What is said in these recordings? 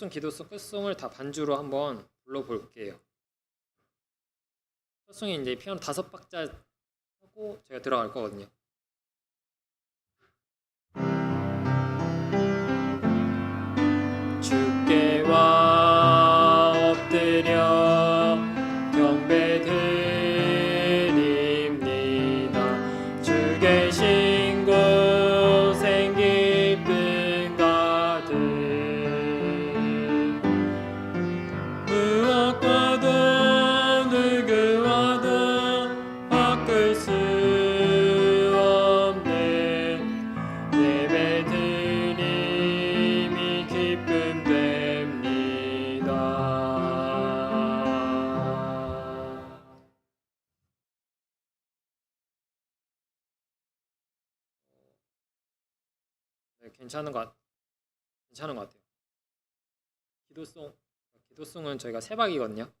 첫송, 기도송, 끝송을 다 반주로 한번 불러볼게요. 첫송이 이제 피아노 다섯 박자 하고 제가 들어갈 거거든요. 괜찮은 것 같, 괜찮은 것 같아요. 기도송, 기도송은 저희가 세 박이거든요.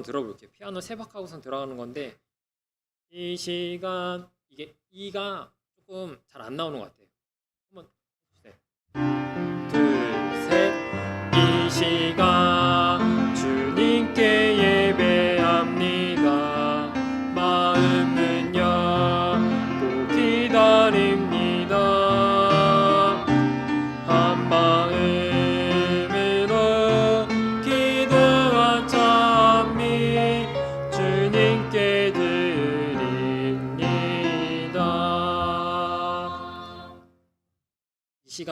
한번 들어볼게요. 피아노 세 박하고선 들어가는 건데 이 시간 이게 이가 조금 잘 안 나오는 것 같아요. 한번 네. 둘, 셋. 이 시간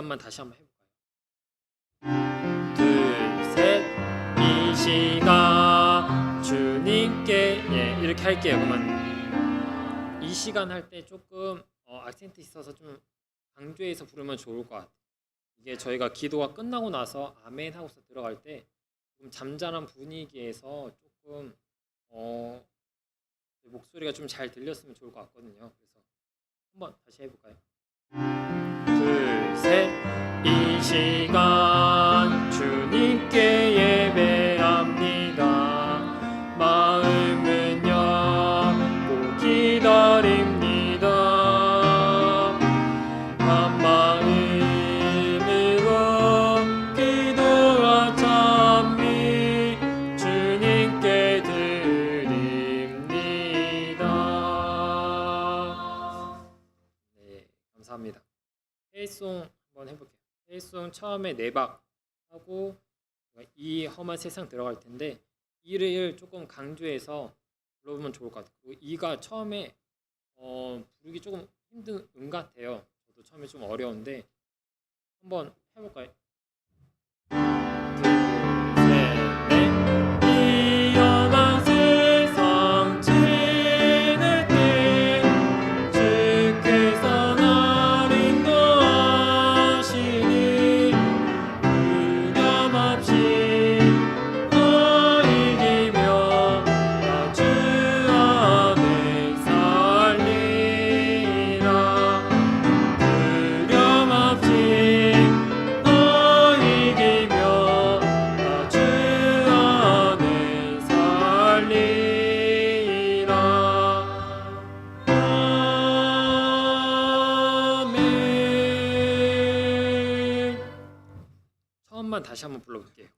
이 시간만 다시 한번 해볼까요? 둘, 셋. 이 시간 주님께 예 이렇게 할게요. 그러면 이 시간 할 때 조금 어, 악센트 있어서 좀 강조해서 부르면 좋을 것 같아요. 이게 저희가 기도가 끝나고 나서 아멘 하고서 들어갈 때 좀 잠잠한 분위기에서 조금 어, 목소리가 좀 잘 들렸으면 좋을 것 같거든요. 그래서 한번 다시 해볼까요? 둘, 셋. 이 시간 주님께 예 헤이송 처음에 네박 하고 이 험한 세상 들어갈 텐데 이를 조금 강조해서 불러보면 좋을 것 같아요. 그리고 이가 처음에 어, 부르기 조금 힘든 음 같아요. 저도 처음에 좀 어려운데 한번 해볼까요? 다시 한번 불러볼게요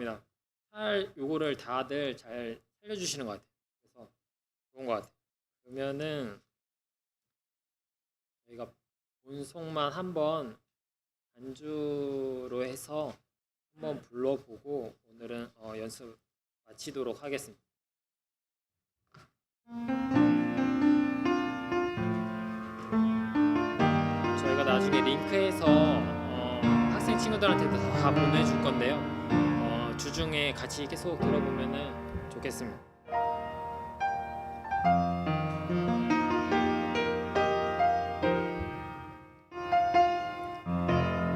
감사합니다. 할 요거를 다들 잘 살려주시는 것 같아요. 그래서 좋은 것 같아요. 그러면은 저희가 본송만 한번 반주로 해서 한번 불러보고 오늘은 어, 연습 마치도록 하겠습니다. 저희가 나중에 링크해서 어, 학생 친구들한테도 다 보내줄 건데요. 어, 주중에 같이 계속 들어보면은 좋겠습니다.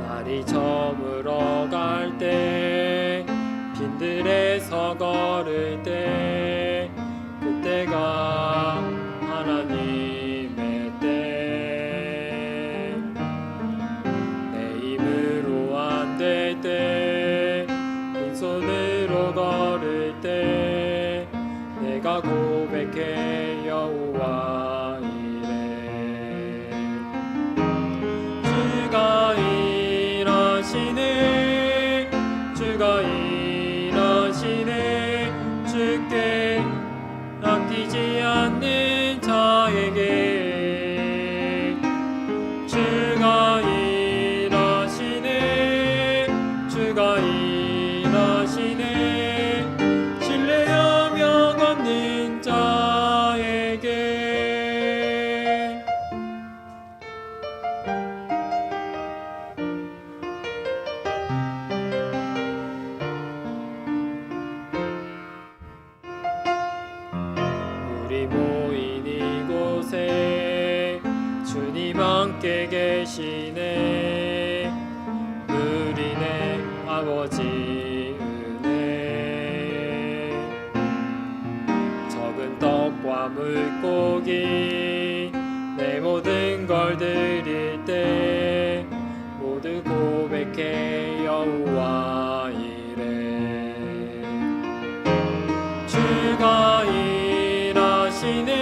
날이 저물어 갈 때 빈들에서 걸을 때 고백해 아버지 은혜. 적은 떡과 물고기 내 모든 걸 드릴 때 모두 고백해 여호와 이래 주가 일하시네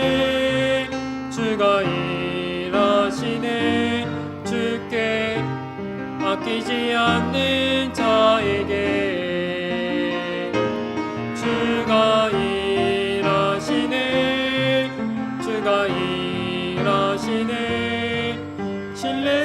주가 일하시네. 주께 아끼지 않는 하시네 신뢰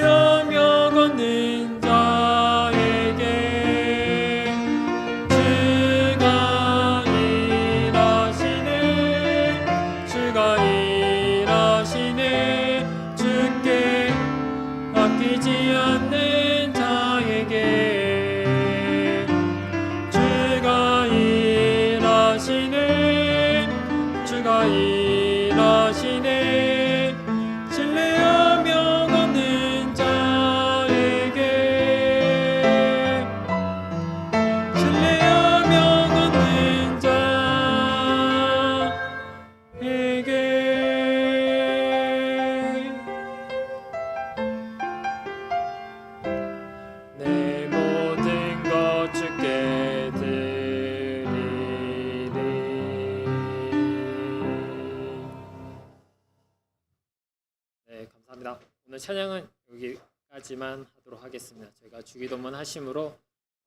네 감사합니다 오늘 찬양은 여기까지만 하도록 하겠습니다 저희가 주기도문 하심으로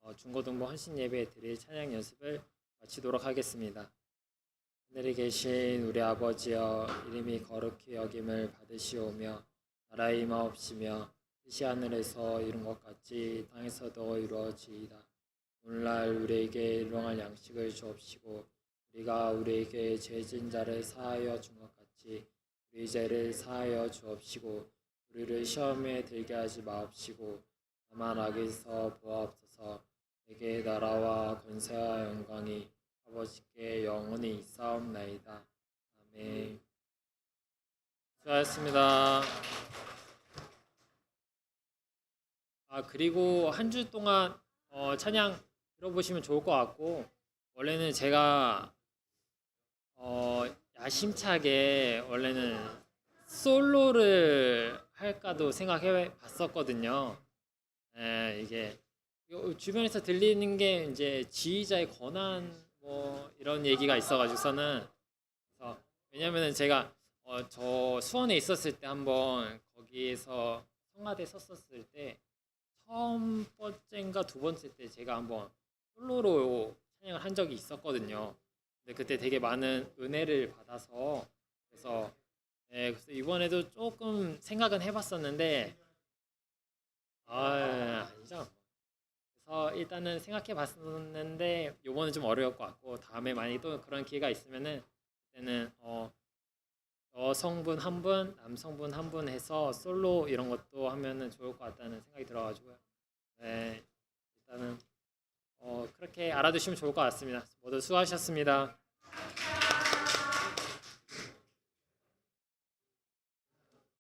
어, 중고등부 헌신 예배 드릴 찬양 연습을 마치도록 하겠습니다. 하늘에 계신 우리 아버지여 이름이 거룩히 여김을 받으시오며 나라의 임하옵시며 뜻이 하늘에서 이룬 것 같이 땅에서도 이루어지이다. 오늘날 우리에게 일용할 양식을 주옵시고 우리가 우리에게 죄진 자를 사하여 준 것 같이 우리 죄를 사하여 주옵시고 우리를 시험에 들게 하지 마옵시고 다만 악에서 보옵소서 내게 나라와 권세와 영광이 아버지께 영원히 있사옵나이다. 아멘. 수고하셨습니다. 아 그리고 한 주 동안 어, 찬양 들어보시면 좋을 것 같고 원래는 제가 어, 야심차게 원래는 솔로를 할까도 생각해 봤었거든요. 예, 이게 요 주변에서 들리는 게 이제 지휘자의 권한 뭐 이런 얘기가 있어가지고서는 왜냐면은 제가 어, 저 수원에 있었을 때 한번 거기에서 성가대 섰었을 때첫 번째인가 두 번째 때 제가 한번 솔로로 찬양을 한 적이 있었거든요. 근데 그때 되게 많은 은혜를 받아서 그래서 네, 그래서 이번에도 조금 생각은 해봤었는데 아 아니죠. 그래서 일단은 생각해봤었는데 요번은 좀 어려울 것 같고 다음에 만약에 또 그런 기회가 있으면은 그때는 어 여성분 한 분, 남성분 한 분 해서 솔로 이런 것도 하면은 좋을 것 같다는 생각이 들어가지고요. 네, 일단은 어, 그렇게 알아두시면 좋을 것 같습니다. 모두 수고하셨습니다.